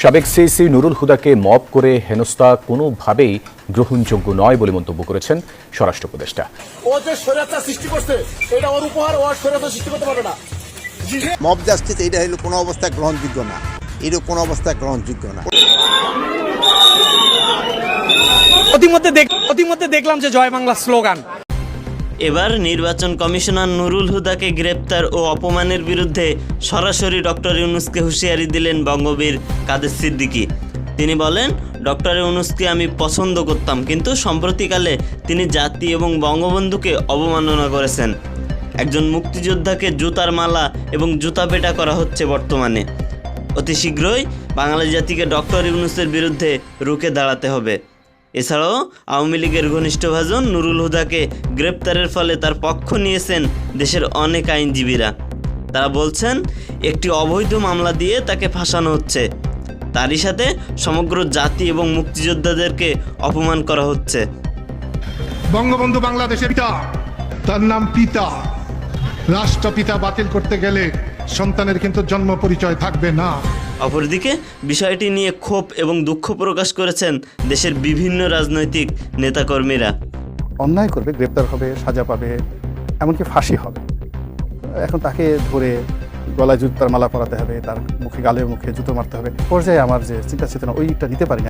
সাবেক CC Nurul হুদাকে mob করে হেনস্থা কোনোভাবেই গ্রহণযোগ্য নয় বলে মন্তব্য করেছেন স্বরাষ্ট্র উপদেষ্টা। ও যে স্বৈরাচার সৃষ্টি করছে এটা ওর উপহার ও স্বৈরাচার সৃষ্টি করতে পারবে না। মব জাস্টিস হলো কোনো অবস্থায় গ্রহণযোগ্য না। এটা কোনো অবস্থায় গ্রহণযোগ্য না। অতিমধ্যে দেখ অতিমধ্যে দেখলাম যে জয় বাংলা স্লোগান। এবার নির্বাচন কমিশনার নুরুল হুদাকে গ্রেপ্তার ও অপমানের বিরুদ্ধে সরাসরি ডক্টর ইউনুসকে হুঁশিয়ারি দিলেন বঙ্গবীর কাদের সিদ্দিকী। তিনি বলেন, ডক্টর ইউনুসকে আমি পছন্দ করতাম, কিন্তু সম্প্রতিকালে তিনি জাতি এবং বঙ্গবন্ধুকে অবমাননা করেছেন। একজন মুক্তিযোদ্ধাকে জুতার মালা এবং জুতা পেটা করা হচ্ছে বর্তমানে। অতি শীঘ্রই বাঙালি জাতিকে ডক্টর ইউনুসের বিরুদ্ধে রুখে দাঁড়াতে হবে। এছাড়াও আওয়ামী লীগের ঘনিষ্ঠ ভাজন নুরুল হুদাকে গ্রেপ্তারের ফলে তার পক্ষ নিয়েছেন দেশের অনেক আইনজীবীরা। তারা বলছেন, একটি অবৈধ মামলা দিয়ে তাকে ফাঁসানো হচ্ছে। তারই সাথে সমগ্র জাতি এবং মুক্তিযোদ্ধাদেরকে অপমান করা হচ্ছে। বঙ্গবন্ধু বাংলাদেশের পিতা, তার নাম পিতা। রাষ্ট্রপিতা বাতিল করতে গেলে সন্তানের কিন্তু জন্ম পরিচয় থাকবে না। অপরদিকে বিষয়টি নিয়ে ক্ষোভ এবং দুঃখ প্রকাশ করেছেন দেশের বিভিন্ন রাজনৈতিক নেতাকর্মীরা। অন্যায় করবে, গ্রেপ্তার হবে, সাজা পাবে, এমনকি ফাঁসি হবে। এখন তাকে ধরে গলায় জুতার মালা পরাতে হবে, তার মুখে গালে মুখে জুতো মারতে হবে। পর্যায়ে আমার যে চিন্তা চেতনা ওইটা নিতে পারি না।